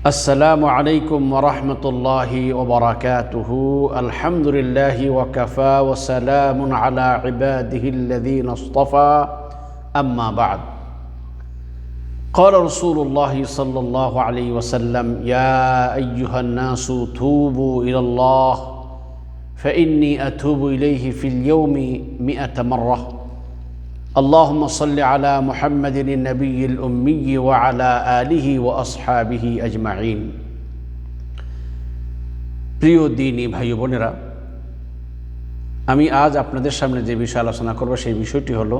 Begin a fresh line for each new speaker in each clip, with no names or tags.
السلام عليكم ورحمة الله وبركاته. الحمد لله وكفى وسلام على عباده الذين اصطفى. أما بعد. قال رسول الله صلى الله عليه وسلم يا أيها الناس توبوا إلى الله فإني أتوب إليه في اليوم مئة مرة. اللهم صل على محمد النبي الأمي وعلى آله وأصحابه أجمعين প্রিয় দিনী ভাই বোনেরা আমি আজ আপনাদের সামনে যে বিষয় আলোচনা করব সেই বিষয়টি হলো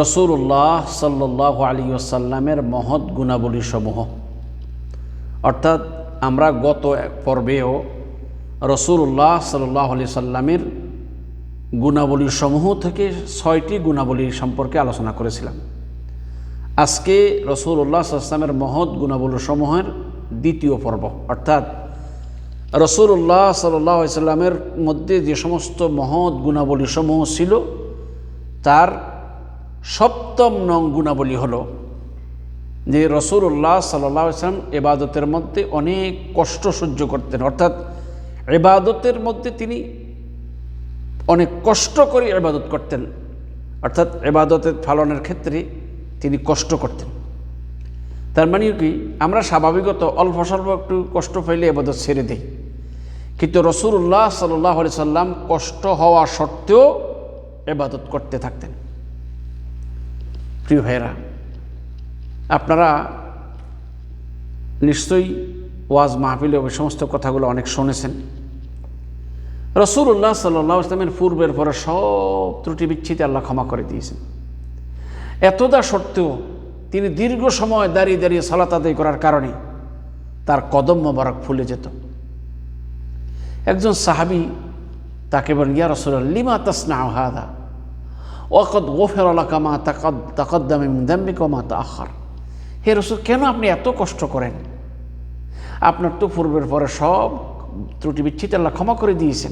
রসুল্লাহ সাল্লাহ আলী আসাল্লামের মহৎ গুণাবলী সমূহ অর্থাৎ আমরা গত পর্বেও রসুল্লাহ সাল্লাহ আলি সাল্লামের গুণাবলীর সমূহ থেকে ছয়টি গুণাবলী সম্পর্কে আলোচনা করেছিলাম। আজকে রসুল্লাহ আসলামের মহৎ গুণাবলী সমূহের দ্বিতীয় পর্ব, অর্থাৎ রসুল্লাহ সাল্লাহ সাল্লামের মধ্যে যে সমস্ত মহৎ গুণাবলী সমূহ ছিল, তার সপ্তম নং গুণাবলী হল যে রসুল্লাহ সাল্লাহ এবাদতের মধ্যে অনেক কষ্ট সহ্য করতেন। অর্থাৎ এবাদতের মধ্যে তিনি অনেক কষ্ট করে এবাদত করতেন। অর্থাৎ এবাদতের পালনের ক্ষেত্রে তিনি কষ্ট করতেন। তার মানে কি? আমরা স্বাভাবিকত অল্প স্বল্প একটু কষ্ট পাইলে এবাদত ছেড়ে দিই। কিন্তু রসুল্লাহ সাল্লাহ সাল্লাম কষ্ট হওয়া সত্ত্বেও এবাদত করতে থাকতেন। প্রিয় ভাইয়েরা, আপনারা নিশ্চয়ই ওয়াজ মাহফিলে ওই সমস্ত কথাগুলো অনেক শুনেছেন। রসুল্লাহ সাল্লাহ ইসলামের পূর্বের পরে সব ত্রুটি বিচ্ছিতে আল্লাহ ক্ষমা করে দিয়েছেন। এতদা সত্ত্বেও তিনি দীর্ঘ সময় দাঁড়িয়ে দাঁড়িয়ে সালাত আদায় করার কারণে তার কদম মোবারক ফুলে যেত। একজন সাহাবি তাকে বলেন, ইয়া রসুল্লাহ লিমা তসনা হাদা? ওকদ গোফের কামা তাকদ, তাকদ্দামে দাম্বি কমা তা আখার হে রসুল, কেন আপনি এত কষ্ট করেন? আপনার তো পূর্বের পরে সব ত্রুটি বিচ্ছিত, আল্লাহ ক্ষমা করে দিয়েছেন।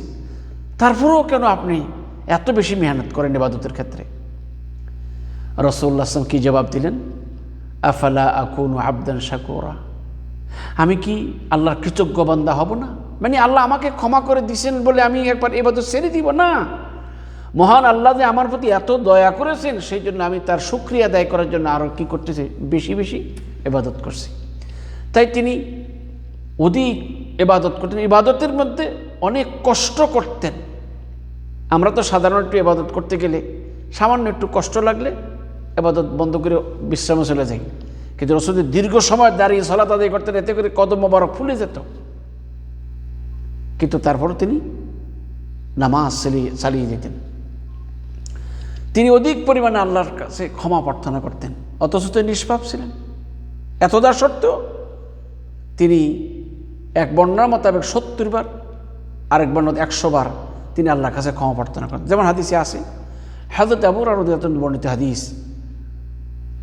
তারপরেও কেন আপনি এত বেশি মেহনত করেন ইবাদতের ক্ষেত্রে? রসুল্লাহ আসলাম কি জবাব দিলেন? আফালা আকুন আবদান শাকুরা। আমি কি আল্লাহর কৃতজ্ঞ বান্দা হব না? মানে আল্লাহ আমাকে ক্ষমা করে দিয়েছেন বলে আমি একবার এবাদত ছেড়ে দিব? না। মহান আল্লাহ যে আমার প্রতি এত দয়া করেছেন সেই জন্য আমি তার সুক্রিয়া আদায় করার জন্য আরও কী করতেছি? বেশি বেশি এবাদত করছি। তাই তিনি অধিক এবাদত করতেন। ইবাদতের মধ্যে অনেক কষ্ট করতেন। আমরা তো সাধারণ একটু এবাদত করতে গেলে সামান্য একটু কষ্ট লাগলে এবাদত বন্ধ করে বিশ্রামে চলে যাই। কিন্তু রসুদের দীর্ঘ সময় দাঁড়িয়ে সলাত আদায় করতেন, এতে করে কদম মোবারক ফুলে যেত। কিন্তু তারপরও তিনি নামাজ চালিয়ে চালিয়ে যেতেন। তিনি অধিক পরিমাণে আল্লাহর কাছে ক্ষমা প্রার্থনা করতেন। অথচ তিনি নিষ্পাপ ছিলেন। এতদা সত্ত্বেও তিনি এক বর্ণার মোতাবেক সত্তর বার, আরেক বর্ণ একশো বার তিনি আল্লাহর কাছে ক্ষমা প্রার্থনা করেন। যেমন হাদিসে আসে হাজরত আবুর আরুদ্দাতন বর্ণিত হাদিস,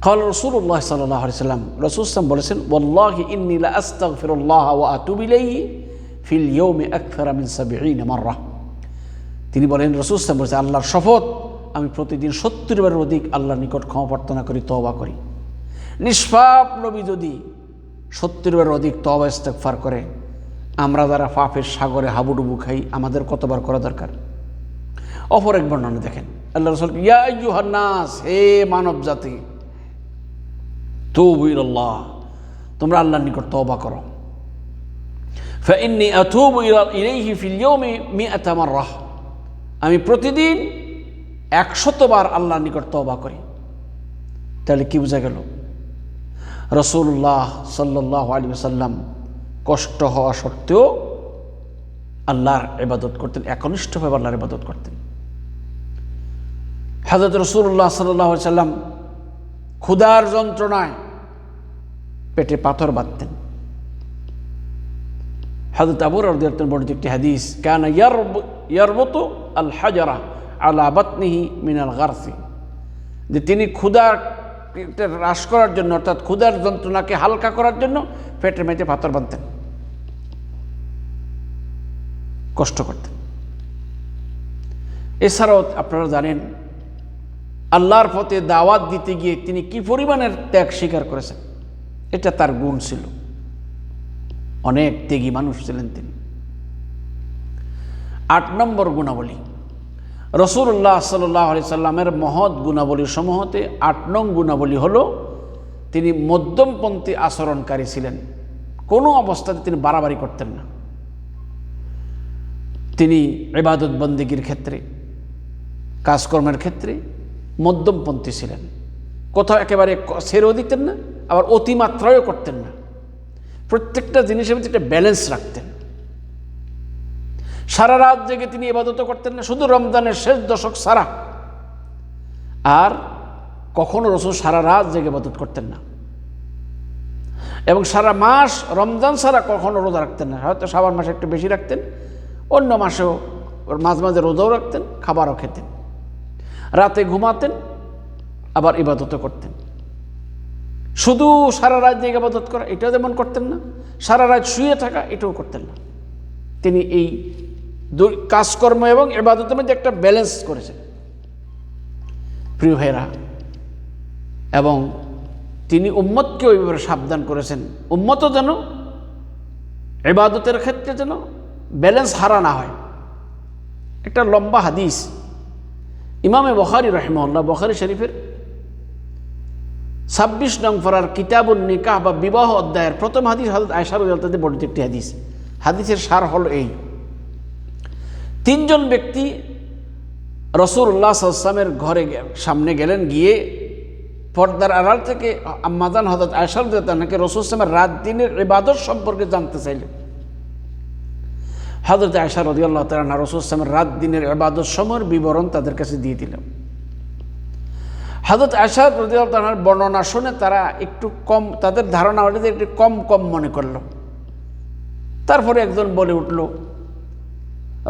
কাল রসুল্লাহ সাল্লাম রসুলাম বলেছেন তিনি বলেন রসুলাম বলেছেন, আল্লাহর শপথ, আমি প্রতিদিন সত্তর বারের অধিক আল্লাহর নিকট ক্ষমা প্রার্থনা করি তবা করি। নিষ্পাপ নবী যদি সত্তর বারের অধিক তবা ইস্তেকফার করে আমরা যারা পাপের সাগরে হাবুডুবু খাই, আমাদের কতবার করা দরকার? অপর এক বর্ণনা দেখেন। আল্লাহ রসুল ইয়াহান্নাস হে মানব জাতি তৌবিল্লাহ তোমরা আল্লাহর নিকট তবা করো। আমি প্রতিদিন একশতবার আল্লাহর নিকট তবা করি। তাহলে কি বোঝা গেল? রসুল্লাহ সাল্লাহ আলী সাল্লাম কষ্ট হওয়া সত্ত্বেও আল্লাহর ইবাদত করতেন, একনিষ্ঠভাবে আল্লাহর ইবাদত করতেন। হাজরত রসুল্লাহ সাল্লাহ সাল্লাম ক্ষুধার যন্ত্রণায় পেটে পাথর বাঁধতেন। হাজরত আবুর আর্দিয়াতন বর্ণিত একটি হাদিস, কানা ইয়ারবত আল হাজারা আলা বাতনিহি মিনাল গারসি। যে তিনি ক্ষুধার হ্রাস করার জন্য, অর্থাৎ ক্ষুধার যন্ত্রণাকে হালকা করার জন্য পেটের মেয়েতে পাথর বাঁধতেন। কষ্ট করতেন। এছাড়াও আপনারা জানেন, আল্লাহর পথে দাওয়াত দিতে গিয়ে তিনি কি পরিমাণের ত্যাগ স্বীকার করেছেন? এটা তার গুণ ছিল। অনেক ত্যাগী মানুষ ছিলেন তিনি। আট নম্বর গুণাবলী, রসুল্লাহ সাল্লাহ আলি সাল্লামের মহৎ গুণাবলী সমূহতে আট নং গুণাবলী হল, তিনি মধ্যমপন্থী আচরণকারী ছিলেন। কোনো অবস্থাতে তিনি বাড়াবাড়ি করতেন না। তিনি ইবাদত বন্দিগির ক্ষেত্রে, কাজকর্মের ক্ষেত্রে মধ্যমপন্থী ছিলেন। কোথাও একেবারে ছেড়েও দিতেন না, আবার অতিমাত্রায়ও করতেন না। প্রত্যেকটা জিনিসের মধ্যে একটা ব্যালেন্স রাখতেন। সারা রাত জেগে তিনি ইবাদত করতেন না, শুধু রমজানের শেষ দশক সারা। আর কখনো রসুল সারা রাত জেগে ইবাদত করতেন না। এবং সারা মাস রমজান সারা কখনো রোজা রাখতেন না। হয়তো সাবান মাসে একটু বেশি রাখতেন অন্য মাসেও ওর মাঝে মাঝে রোজাও রাখতেন, খাবারও খেতেন। রাতে ঘুমাতেন, আবার ইবাদতও করতেন। শুধু সারা রাত জেগে ইবাদত করা, এটাও যেমন করতেন না। সারা রাত শুয়ে থাকা, এটাও করতেন না। তিনি এই কাজকর্ম এবং এবাদতের মধ্যে একটা ব্যালেন্স করেছেন। প্রিয় ভাইরা এবং তিনি উম্মতকে ওই ব্যাপারে সাবধান করেছেন। উম্মতও যেন এবাদতের ক্ষেত্রে যেন ব্যালেন্স হারা না হয়। একটা লম্বা হাদিস। ইমামে বখারি রহমল্লা বখারি শরীফের ছাব্বিশ নং ফরার কিতাবুল নিকাহ বা বিবাহ অধ্যায়ের প্রথম হাদিস হাজরত আয়সার উদ্দাতে বর্ণিত একটি হাদিস। হাদিসের সার হল এই। তিনজন ব্যক্তি রসুল্লাহ সাল্লামের ঘরে সামনে গেলেন, গিয়ে পর্দার আড়াল থেকে আম্মাজান হজরত আয়সার নাকি রসুল ইসলামের রাত দিনের ইবাদত সম্পর্কে জানতে চাইলেন। হজরত আয়সা রদিয়াল্লাহ তালা রসুল ইসলামের রাত দিনের ইবাদত সময়ের বিবরণ তাদের কাছে দিয়ে দিলাম হজরত আয়সা রদিয়াল্লাহ তালার বর্ণনা শুনে তারা একটু কম, তাদের ধারণা ওটাতে একটু কম কম মনে করল। তারপরে একজন বলে উঠল,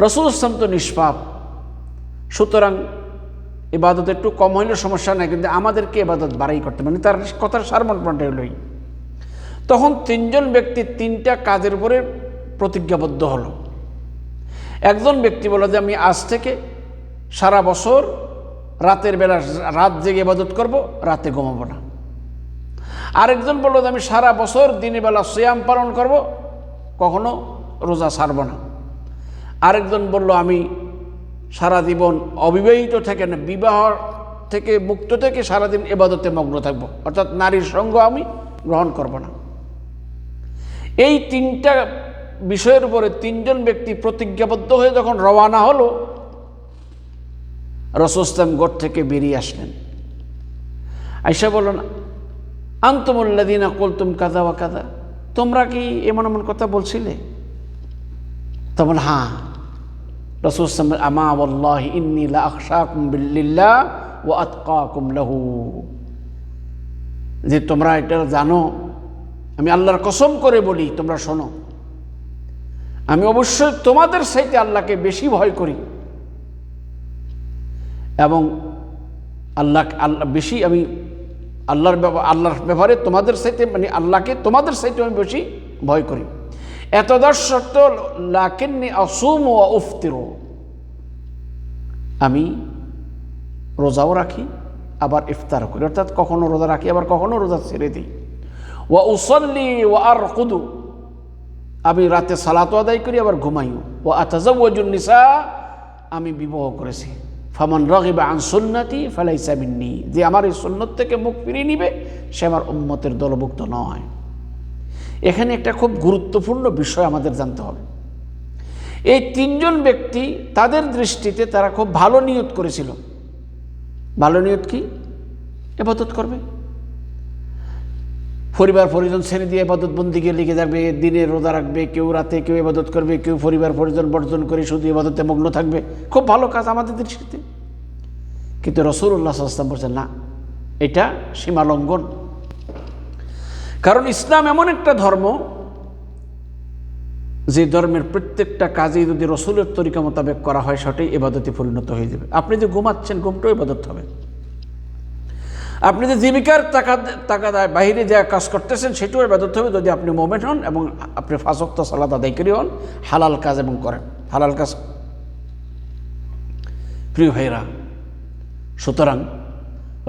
রসুল ইসলাম তো নিষ্পাপ। সুতরাং এবাদত একটু কম হইলে সমস্যা নাই, কিন্তু আমাদেরকে এবাদত বাড়াই করতে মানে তার কথার সারমন পয়েন্ট হলোই তখন তিনজন ব্যক্তি তিনটা কাজের উপরে প্রতিজ্ঞাবদ্ধ হলো। একজন ব্যক্তি বলল যে, আমি আজ থেকে সারা বছর রাতের বেলা রাত জেগে ইবাদত করব, রাতে ঘুমাবো না। আরেকজন বলল যে, আমি সারা বছর দিনের বেলা সিয়াম পালন করব, কখনো রোজা ছাড়ব না। আরেকজন বলল, আমি সারা জীবন অবিবাহিত থেকে না, বিবাহ থেকে মুক্ত থেকে সারাদিন এবাদতে মগ্ন থাকব, অর্থাৎ নারীর সঙ্গ আমি গ্রহণ করব না। এই তিনটা বিষয়ের উপরে তিনজন ব্যক্তি প্রতিজ্ঞাবদ্ধ হয়ে যখন রওয়ানা হলো রসুস্তাম গোট থেকে বেরিয়ে আসলেন। আইসা বললেন আন্তমুল্লাদিনা কলতুম কাদা বা কাদা তোমরা কি এমন এমন কথা বলছিলে? তখন হ্যাঁ। রসুলাম আমা আল্লাহ ইন্নি লা আখশাকুম বিল্লিল্লাহ ও আতকাকুম লাহু। যে তোমরা এটা জানো, আমি আল্লাহর কসম করে বলি, তোমরা শোনো। আমি অবশ্যই তোমাদের সাইতে আল্লাহকে বেশি ভয় করি। এবং আল্লাহ আল্লাহ, বেশি আমি আল্লাহর আল্লাহর ব্যাপারে তোমাদের সাইতে মানে আল্লাহকে তোমাদের সাইতে আমি বেশি ভয় করি। এতদার লাকিন্নি অসুম ও উফতির। আমি রোজাও রাখি, আবার ইফতারও করি। অর্থাৎ কখনো রোজা রাখি, আবার কখনো রোজা ছেড়ে দিই। ও উসল্লি ও আর কুদু আমি রাতে সালাতো আদায় করি, আবার ঘুমাইও। ও আতাজাউজুন নিসা, আমি বিবাহ করেছি। ফামান রগিবা আন সুন্নতি ফালাইসা মিন্নি। যে আমার এই সুন্নত থেকে মুখ ফিরিয়ে নিবে, সে আমার উম্মতের দলভুক্ত নয়। এখানে একটা খুব গুরুত্বপূর্ণ বিষয় আমাদের জানতে হবে। এই তিনজন ব্যক্তি, তাদের দৃষ্টিতে তারা খুব ভালো নিয়ত করেছিল। ভালো নিয়ত কি? এবাদত করবে। পরিবার, পরিজন ছেড়ে দিয়ে এবাদত বন্দিকে লিখে যাবে দিনে রোজা রাখবে, কেউ রাতে কেউ এবাদত করবে, কেউ পরিবার, পরিজন বর্জন করে শুধু এবাদতে মগ্ন থাকবে। খুব ভালো কাজ আমাদের দৃষ্টিতে। কিন্তু রসুল্লাহ আসলাম বলছেন, না, এটা সীমালঙ্ঘন কারণ ইসলাম এমন একটা ধর্ম, যে ধর্মের প্রত্যেকটা কাজেই যদি রসুলের তরিকা মোতাবেক করা হয় সেটাই এবাদতে পরিণত হয়ে যাবে। আপনি যে ঘুমাচ্ছেন, ঘুমটাও এবাদত হবে। আপনি যে জীবিকার টাকা টাকা দেয়, বাহিরে যা কাজ করতেছেন সেটাও এবাদত হবে যদি আপনি মোমেন্ট হন এবং আপনি ফাঁসক্ত সালাদ আদায় করি হন, হালাল কাজ এবং করেন। হালাল কাজ। প্রিয় ভাইরা সুতরাং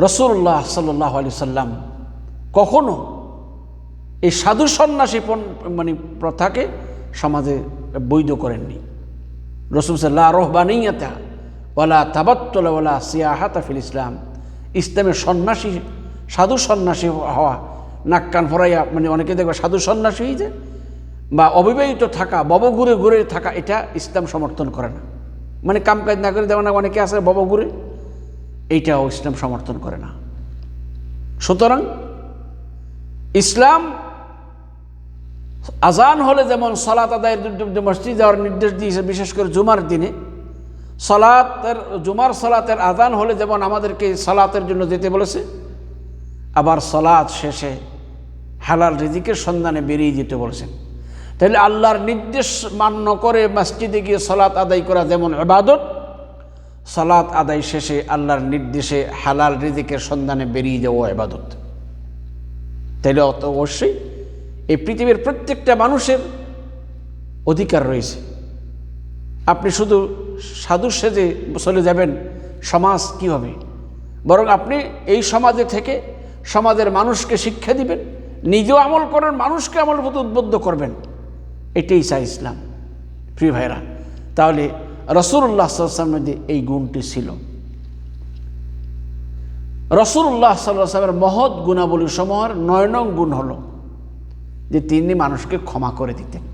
রসুল্লাহ সাল্লাহ আলি সাল্লাম কখনো এই সাধু সন্ন্যাসী মানে প্রথাকে সমাজে বৈধ করেননি। রসুল সাল্লাহ রহবানিয়াতা ওলা তাবাত্তলা ওলা সিয়াহাতা ফিল ইসলাম। ইসলামের সন্ন্যাসী, সাধু সন্ন্যাসী হওয়া, নাক কান ফরাইয়া মানে অনেকে দেখবে সাধু সন্ন্যাসী যায় বা অবিবাহিত থাকা, ববঘুরে ঘুরে থাকা, এটা ইসলাম সমর্থন করে না। মানে কাম কাজ না করে যেমন অনেকে আছে ববঘুরে, এইটাও ইসলাম সমর্থন করে না। সুতরাং ইসলাম আজান হলে যেমন সলাত আদায়ের মসজিদ যাওয়ার নির্দেশ দিয়েছে, বিশেষ করে জুমার দিনে সলাতের, জুমার সলাতের আজান হলে যেমন আমাদেরকে সলাতের জন্য যেতে বলেছে, আবার সলাৎ শেষে হালাল রিজিকের সন্ধানে বেরিয়ে যেতে বলেছেন। তাহলে আল্লাহর নির্দেশ মান্য করে মসজিদে গিয়ে সলাৎ আদায় করা যেমন এবাদত সলাৎ আদায় শেষে আল্লাহর নির্দেশে হালাল রিজিকের সন্ধানে বেরিয়ে যাওয়া এবাদত তাহলে অত অবশ্যই এই পৃথিবীর প্রত্যেকটা মানুষের অধিকার রয়েছে। আপনি শুধু সাধু সেজে চলে যাবেন সমাজ কি হবে? বরং আপনি এই সমাজে থেকে সমাজের মানুষকে শিক্ষা দিবেন, নিজেও আমল করেন, মানুষকে আমলের প্রতি উদ্বুদ্ধ করবেন। এটাই চাই ইসলাম। প্রিয় ভাইরা তাহলে রসুল্লাহ সাল্লামের মধ্যে এই গুণটি ছিল রসুল্লাহ সাল্লামের মহৎ গুণাবলী সমূহের নয় নং গুণ হল যে তিনি মানুষকে ক্ষমা করে দিতেন।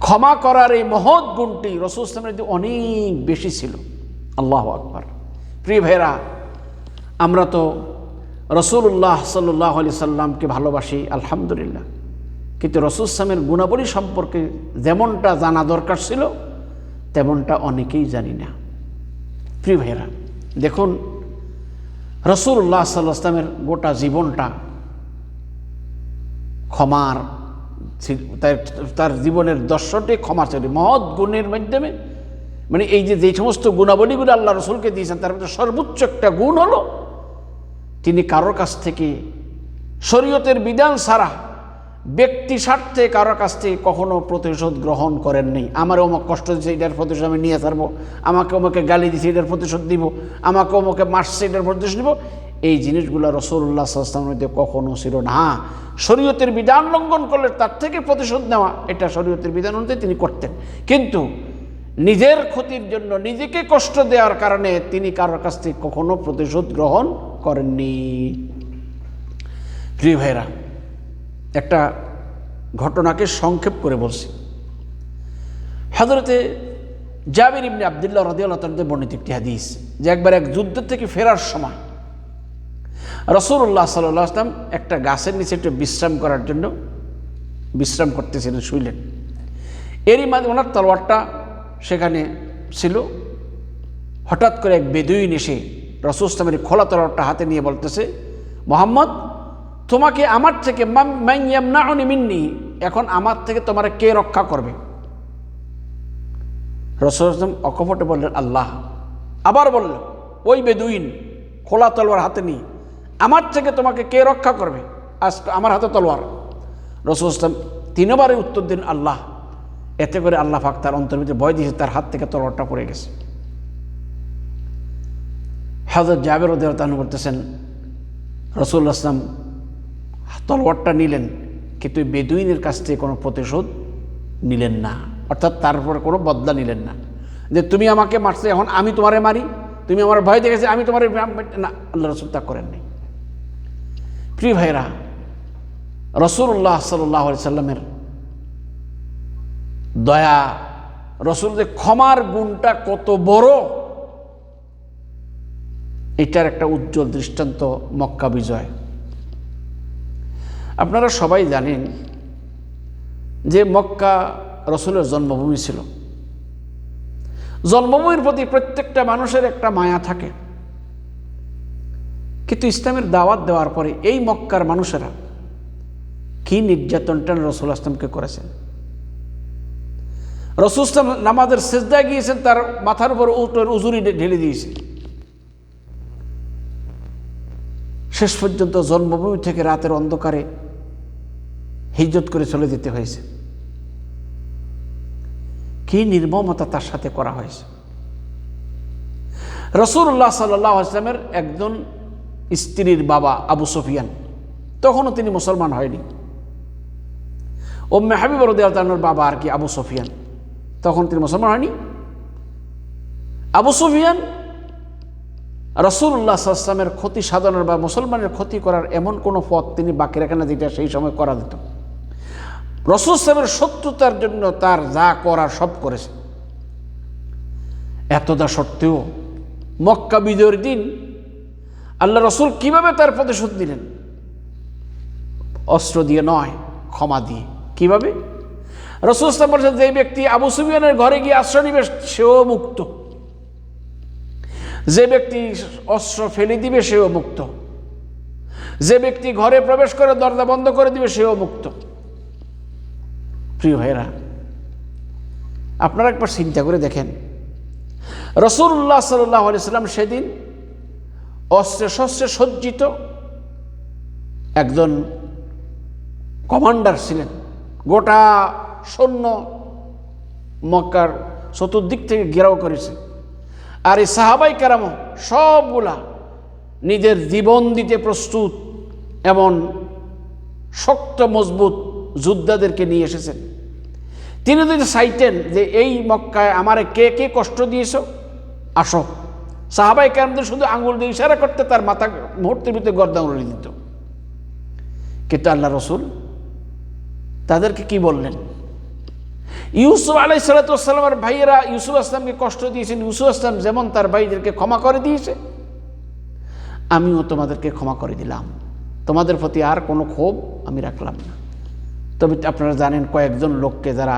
ক্ষমা করার এই মহৎ গুণটি রসুল ইসলামের অনেক বেশি ছিল। আল্লাহ আকবর। প্রিয় ভাইরা আমরা তো রসুল্লাহ সাল্লাহ আলি সাল্লামকে ভালোবাসি, আলহামদুলিল্লাহ। কিন্তু রসুল ইসলামের গুণাবলী সম্পর্কে যেমনটা জানা দরকার ছিল, তেমনটা অনেকেই জানি না। প্রিয় ভাইরা দেখুন রসুল্লাহ সাল্লাহ ইসলামের গোটা জীবনটা ক্ষমার তার- জীবনের দর্শনটি ক্ষমা ছিল মহৎ গুণের মাধ্যমে। মানে এই যে যে সমস্ত গুণাবলীগুলো আল্লাহ রসুলকে দিয়েছেন, তার মধ্যে সর্বোচ্চ একটা গুণ হলো, তিনি কারোর কাছ থেকে শরীয়তের বিধান ছাড়া ব্যক্তি স্বার্থে কারোর কাছ থেকে কখনো প্রতিশোধ গ্রহণ করেননি আমার অমুক কষ্ট দিচ্ছে এটার প্রতিশোধ আমি নিয়ে ছাড়বো। আমাকে অমুকে গালি দিচ্ছে এটার প্রতিশোধ দিব আমাকে অমুকে মারছে, এটার প্রতিশোধ দিব এই জিনিসগুলো রসুল্লাহ সাল্লামের মধ্যে কখনো ছিল না। হ্যাঁ, শরীয়তের বিধান লঙ্ঘন করলে তার থেকে প্রতিশোধ নেওয়া এটা শরীয়তের বিধান অনুযায়ী তিনি করতেন। কিন্তু নিজের ক্ষতির জন্য নিজেকে কষ্ট দেওয়ার কারণে তিনি কারোর কাছ থেকে কখনো প্রতিশোধ গ্রহণ করেননি। প্রিয় ভাইরা একটা ঘটনাকে সংক্ষেপ করে বলছি। হজরতে জাবির ইবনে আবদুল্লাহ তাদের বর্ণিত একটি হাদিস যে একবার এক যুদ্ধ থেকে ফেরার সময় রসুল্লাহ সাল্লাহ আসলাম একটা গাছের নিচে একটু বিশ্রাম করার জন্য বিশ্রাম করতেছিলেন, শুইলেন। এরই মাঝে ওনার তলোয়ারটা সেখানে ছিল। হঠাৎ করে এক বেদুইন এসে রসুল ইসলামের খোলা তলোয়ারটা হাতে নিয়ে বলতেছে, মোহাম্মদ, তোমাকে আমার থেকে মিন্নি, এখন আমার থেকে তোমার কে রক্ষা করবে? রসুল ইসলাম অকপটে বললেন, আল্লাহ। আবার বলল, ওই বেদুইন খোলা তলোয়ার হাতে নিয়ে আমার থেকে তোমাকে কে রক্ষা করবে? আজ আমার হাতে তলোয়ার। রসুল ইসলাম তিনবারে উত্তর দিন, আল্লাহ, এতে করে আল্লাহ পাক তার অন্তর ভিতরে ভয় দিয়েছে, তার হাত থেকে তলোয়ারটা পড়ে গেছে। হাজর জাবের উদ্দান করতেছেন রসুল আসলাম তলোয়ারটা নিলেন, কিন্তু বেদুইনের কাছ থেকে কোনো প্রতিশোধ নিলেন না। অর্থাৎ তার উপরে কোনো বদলা নিলেন না। যে তুমি আমাকে মারছে, এখন আমি তোমারে মারি, তুমি আমার ভয় দেখেছে, আমি তোমার না, আল্লাহ রসুল তা করেননি। প্রিয় ভাইরা রসুল্লাহ সাল্লাহ সাল্লামের দয়া, রসুল যে ক্ষমার গুণটা কত বড়, এটার একটা উজ্জ্বল দৃষ্টান্ত মক্কা বিজয়। আপনারা সবাই জানেন যে মক্কা রসুলের জন্মভূমি ছিল। জন্মভূমির প্রতি প্রত্যেকটা মানুষের একটা মায়া থাকে। কিন্তু ইসলামের দাওয়াত দেওয়ার পরে এই মক্কার মানুষেরা কি নির্যাতনটা রসুল আসলামকে করেছেন? রসুল ইসলাম নামাজের সেজদায় গিয়েছেন, তার মাথার উপর উটের উজুরি ঢেলে দিয়েছে শেষ পর্যন্ত জন্মভূমি থেকে রাতের অন্ধকারে হিজত করে চলে যেতে হয়েছে। কি নির্মমতা তার সাথে করা হয়েছে। রসুল্লাহ সাল্লাহ আসলামের একজন স্ত্রীর বাবা আবু সফিয়ান। তখনও তিনি মুসলমান হয়নি। ওম্মে হাবিব রদিয়ালতানোর বাবা আর কি আবু সুফিয়ান। তখন তিনি মুসলমান হয়নি। আবু সুফিয়ান রসুল্লাহ আসলামের ক্ষতি সাধনের বা মুসলমানের ক্ষতি করার এমন কোনো পথ তিনি বাকি রাখেন না যেটা সেই সময় করা দিত রসুল সাহেবের শত্রুতার জন্য তার যা করা সব করেছে। এতদা সত্ত্বেও মক্কা বিজয়ের দিন আল্লাহ রসুল কীভাবে তার প্রতিশোধ দিলেন অস্ত্র দিয়ে নয়, ক্ষমা দিয়ে। কীভাবে? রসুল ইসলাম বলছেন যে ব্যক্তি আবু সুবিয়ানের ঘরে গিয়ে আশ্রয় নিবে, সেও মুক্ত। যে ব্যক্তি অস্ত্র ফেলে দিবে, সেও মুক্ত। যে ব্যক্তি ঘরে প্রবেশ করে দরজা বন্ধ করে দিবে, সেও মুক্ত। প্রিয় ভাইরা আপনারা একবার চিন্তা করে দেখেন। রসুল্লাহ সাল্লাহ সাল্লাম সেদিন অস্ত্রে শস্ত্রে সজ্জিত একজন কমান্ডার ছিলেন। গোটা সৈন্য মক্কার চতুর্দিক থেকে ঘেরাও করেছে। আর এই সাহাবাই কেরাম সবগুলা নিজের জীবন দিতে প্রস্তুত এমন শক্ত, মজবুত যোদ্ধাদেরকে নিয়ে এসেছেন। তিনি যদি চাইতেন যে এই মক্কায় আমারে কে কে কষ্ট দিয়েছ, আসো। সাহাবাই কেরামদের শুধু আঙুল দিয়ে ইশারা করতে তার মাথা মুহূর্তের ভিতরে গর্দা উড়ে দিত। কিন্তু আল্লাহ রসুল তাদেরকে কি বললেন? ইউসুফ আলাই সালাতামের ভাইয়েরা ইউসুফ আসলামকে কষ্ট দিয়েছেন। ইউসুফ আসলাম যেমন তার ভাইদেরকে ক্ষমা করে দিয়েছে, আমিও তোমাদেরকে ক্ষমা করে দিলাম। তোমাদের প্রতি আর কোনো ক্ষোভ আমি রাখলাম না। তবে আপনারা জানেন কয়েকজন লোককে যারা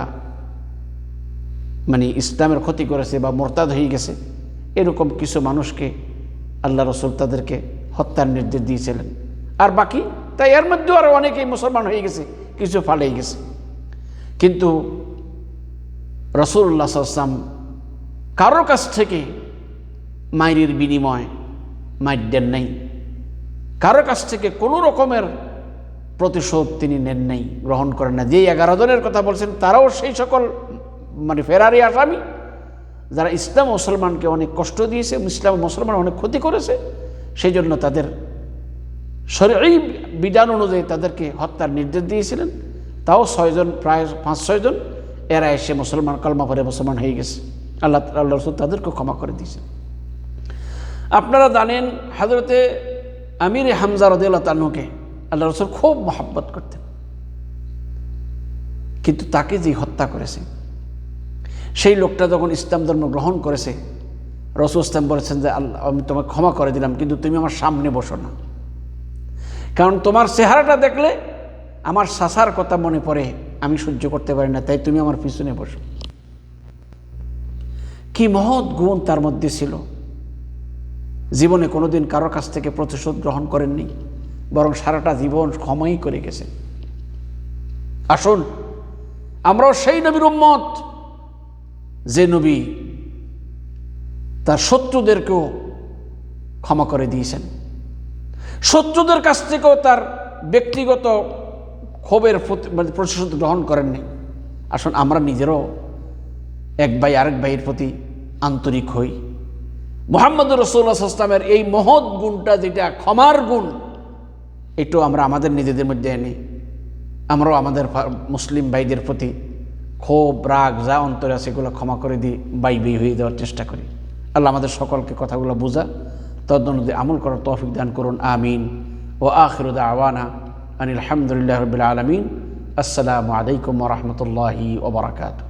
মানে ইসলামের ক্ষতি করেছে বা মোরতাদ হয়ে গেছে এরকম কিছু মানুষকে আল্লাহ রসুল তাদেরকে হত্যার নির্দেশ দিয়েছিলেন। আর বাকি, তাই এর মধ্যেও আরও অনেকেই মুসলমান হয়ে গেছে, কিছু ফালেই গেছে। কিন্তু রসুল্লাহ সাল্লাম কারোর কাছ থেকে মায়ের বিনিময় মাইর দেন নাই। কারোর কাছ থেকে কোনো রকমের প্রতিশোধ তিনি নেন নাই, গ্রহণ করেন না যেই এগারো জনের কথা বলছেন, তারাও সেই সকল মানে ফেরারি আসামি যারা ইসলাম মুসলমানকে অনেক কষ্ট দিয়েছে ইসলাম মুসলমান অনেক ক্ষতি করেছে সেই জন্য তাদের শরীর বিধান অনুযায়ী তাদেরকে হত্যার নির্দেশ দিয়েছিলেন। তাও ছয়জন প্রায় পাঁচ ছয়জন এরা এসে মুসলমান কলমা পরে মুসলমান হয়ে গেছে। আল্লাহ আল্লাহ রসুল তাদেরকে ক্ষমা করে দিয়েছেন। আপনারা জানেন হাজরতে আমির হামজা রদিল্লা তানুকে আল্লাহ রসুল খুব মহাব্বত করতেন। কিন্তু তাকে যে হত্যা করেছে সেই লোকটা যখন ইসলাম ধর্ম গ্রহণ করেছে, রসুল ইসলাম বলেছেন যে, আল্লাহ, আমি তোমাকে ক্ষমা করে দিলাম, কিন্তু তুমি আমার সামনে বসো না। কারণ তোমার চেহারাটা দেখলে আমার সাসার কথা মনে পড়ে, আমি সহ্য করতে পারি না, তাই তুমি আমার পিছনে বসো। কি মহৎ গুণ তার মধ্যে ছিল। জীবনে কোনোদিন কারোর কাছ থেকে প্রতিশোধ গ্রহণ করেননি, বরং সারাটা জীবন ক্ষমাই করে গেছে। আসুন, আমরাও সেই নবীর উম্মত। যে নবী তার শত্রুদেরকেও ক্ষমা করে দিয়েছেন। শত্রুদের কাছ থেকেও তার ব্যক্তিগত ক্ষোভের মানে প্রতিশোধ গ্রহণ করেননি। আসুন, আমরা নিজেরও এক ভাই, আরেক ভাইয়ের প্রতি আন্তরিক হই। মোহাম্মদ রসুল্লাহ ইসলামের এই মহৎ গুণটা, যেটা ক্ষমার গুণ, এটাও আমরা আমাদের নিজেদের মধ্যে এনে আমরাও আমাদের মুসলিম ভাইদের প্রতি ক্ষোভ, রাগ, যা অন্তরে আছে, এগুলো ক্ষমা করে দিই, বাই বেই হয়ে দেওয়ার চেষ্টা করি। আল্লাহ আমাদের সকলকে কথাগুলো বোঝা তদ অনুযায়ী আমল করার তৌফিক দান করুন, আমিন। ও আখিরুদা আওয়ানা আনিল আলহামদুলিল্লাহ রবিল আলমিন। আসসালামু আলাইকুম রহমতুল্লাহি ওবরাকাতু